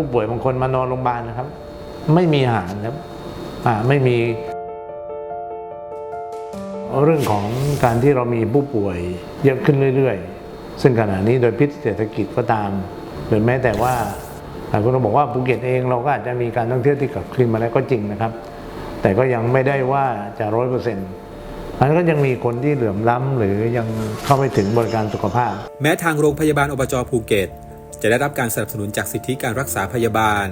ผู้ป่วยบางคนมานอนโรงพยาบาลนะครับ ไม่มีอาหารครับไม่มี เรื่องของการที่เรามีผู้ป่วยเยอะขึ้นเรื่อยๆ ซึ่งขณะนี้โดยพิษเศรษฐกิจก็ตาม หรือแม้แต่ว่าหลายคนบอกว่าภูเก็ตเองเราก็อาจจะมีการท่องเที่ยวที่กลับคืนมาแล้วก็จริงนะครับ แต่ก็ยังไม่ได้ว่าจะร้อยเปอร์เซ็นต์มันก็ยังมีคนที่เหลื่อมล้ำหรือยังเข้าไม่ถึงบริการสุขภาพ แม้ทางโรงพยาบาลอบจภูเก็ต จะได้รับการสนับสนุนจากสิทธิการรักษาพยาบาล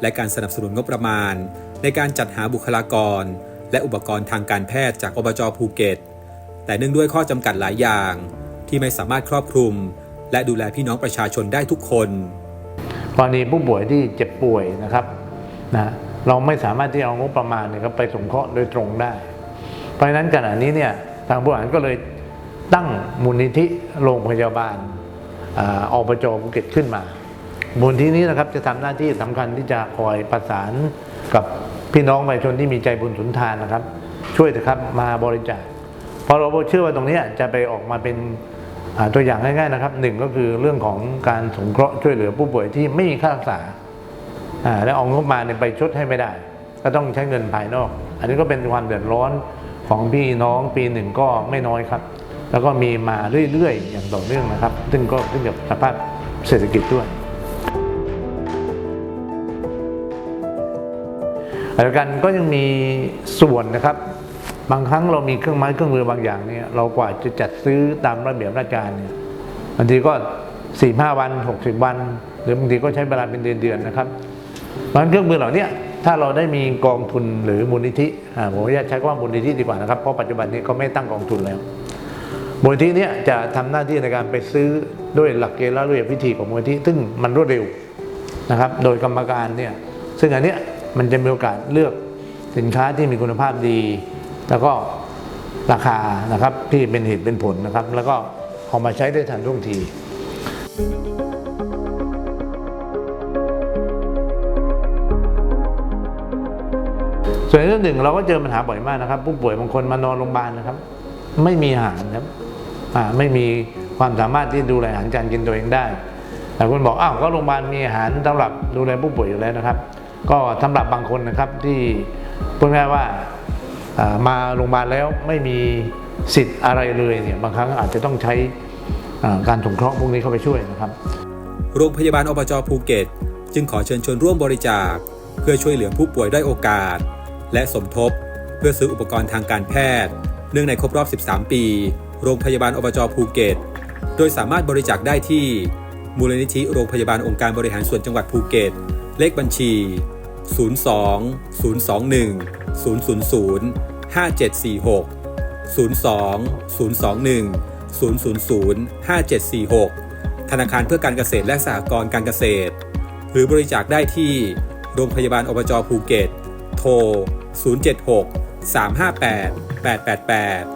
และการสนับสนุนงบประมาณ ในการจัดหาบุคลากร และอุปกรณ์ทางการแพทย์จากอบจภูเก็ต แต่เนื่องด้วยข้อจำกัดหลายอย่าง ที่ไม่สามารถครอบคลุม และดูแลพี่น้องประชาชนได้ทุกคนกรณีผู้ป่วยที่เจ็บป่วยนะครับนะเราไม่สามารถที่เอางบประมาณเนี่ยไปสงเคราะห์โดยตรงได้ เพราะฉะนั้นขณะนี้เนี่ยทางผู้บริหารก็เลยตั้งมูลนิธิโรงพยาบาล อาอบจภูเก็ตขึ้นมามูลนิธินี้นะครับจะทำหน้าที่สำคัญที่จะคอยประสานกับพี่น้องประชาชนที่มีใจบุญสุนทานนะครับ ช่วยเถอะครับมาบริจาคเพราะเราเชื่อว่าตรงนี้จะไปออกมาเป็นตัวอย่างง่ายๆนะครับหนึ่งก็คือเรื่องของการสงเคราะห์ช่วยเหลือผู้ป่วยที่ไม่มีค่ารักษาอ่าและเอางบมาเนี่ยไปชดให้ไม่ได้ ก็ต้องใช้เงินภายนอก อันนี้ก็เป็นความเดือดร้อนของพี่น้องปีหนึ่งก็ไม่น้อยครับ แล้วก็มีมาเรื่อยๆ อย่างต่อเนื่องนะครับ ซึ่งก็ขึ้นกับสภาพเศรษฐกิจด้วยแล้วกันก็ยังมีส่วนนะครับ บางครั้งเรามีเครื่องไม้เครื่องมือบางอย่างเนี่ยเรากว่าจะจัดซื้อตามระเบียบราชการเนี่ยบางทีก็สี่ห้าวันหกสิบวัน หรือบางทีก็ใช้เวลาเป็นเดือนๆนะครับเพราะงั้นเครื่องมือเหล่านี้ถ้าเราได้มีกองทุนหรือมูลนิธิผมออนุญาตใช้คำว่ามูลนิธิดีกว่านะครับ เพราะปัจจุบันนี้เขาไม่ตั้งกองทุนแล้ว มูลนิธิเนี้จะทำหน้าที่ในการไปซื้อด้วยหลักเกณฑ์และระเบียบวิธีของมูลนิธิซึ่งมันรวดเร็วนะครับ โดยกรรมการเนี่ยซึ่งอันเนี้ยมันจะมีโอกาสเลือกสินค้าที่มีคุณภาพดี แล้วก็ราคานะครับที่เป็นเหตุเป็นผลนะครับ แล้วก็เอามาใช้ได้ทันท่วงทีส่วนเรื่องหนึ่งเราก็เจอปัญหาบ่อยมากนะครับ ผู้ป่วยบางคนมานอนโรงพยาบาลนะครับ ไม่มีอาหารครับ ไม่มีความสามารถที่ดูแลอาหารการกินตัวเองได้แต่คุณบอกอ้าวก็โรงพยาบาลมีอาหารสำหรับดูแลผู้ป่วยอยู่แล้วนะครับ ก็สำหรับบางคนนะครับที่พูดง่ายว่ามาโรงพยาบาลแล้วไม่มีสิทธิ์อะไรเลยเนี่ยบางครั้งอาจจะต้องใช้การสงเคราะห์พวกนี้เข้าไปช่วยนะครับ โรงพยาบาลอบจภูเก็ต จึงขอเชิญชวนร่วมบริจาค เพื่อช่วยเหลือผู้ป่วยด้อยโอกาส และสมทบ เพื่อซื้ออุปกรณ์ทางการแพทย์ เนื่องในครบรอบ 13 ปี โรงพยาบาลอบจภูเก็ต โดยสามารถบริจาคได้ที่ มูลนิธิโรงพยาบาลองค์การบริหารส่วนจังหวัดภูเก็ต เลขบัญชี 02 021 000 5746 02 021 000 5746 ธนาคารเพื่อการเกษตรและสหกรณ์การเกษตร หรือบริจาคได้ที่ โรงพยาบาลอบจภูเก็ต โทร 076 358 888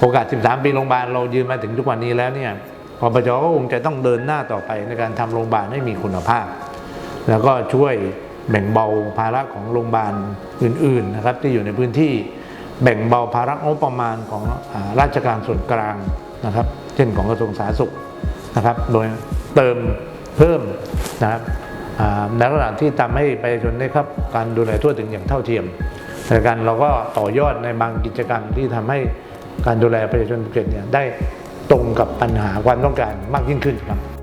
โอกาส 13 ปีโรงพยาบาลเรายืนมาถึงทุกวันนี้แล้วเนี่ยปปจก็คงจะต้องเดินหน้าต่อไปในการทำโรงพยาบาลให้มีคุณภาพ แล้วก็ช่วยแบ่งเบาภาระของโรงพยาบาลอื่นๆนะครับที่อยู่ในพื้นที่แบ่งเบาภาระงบประมาณของอราชการส่วนกลางนะครับ เช่นของกระทรวงสาธารณสุขนะครับ โดยเติมเพิ่มนะครับในระดับที่ทำให้ประชาชนได้ครับการดูแลทั่วถึงอย่างเท่าเทียมแต่การเราก็ต่อยอดในบางกิจกรรมที่ทำให้ การดูแลประชาชนภูเก็ตเนี่ยได้ตรงกับปัญหาความต้องการมากยิ่งขึ้นครับ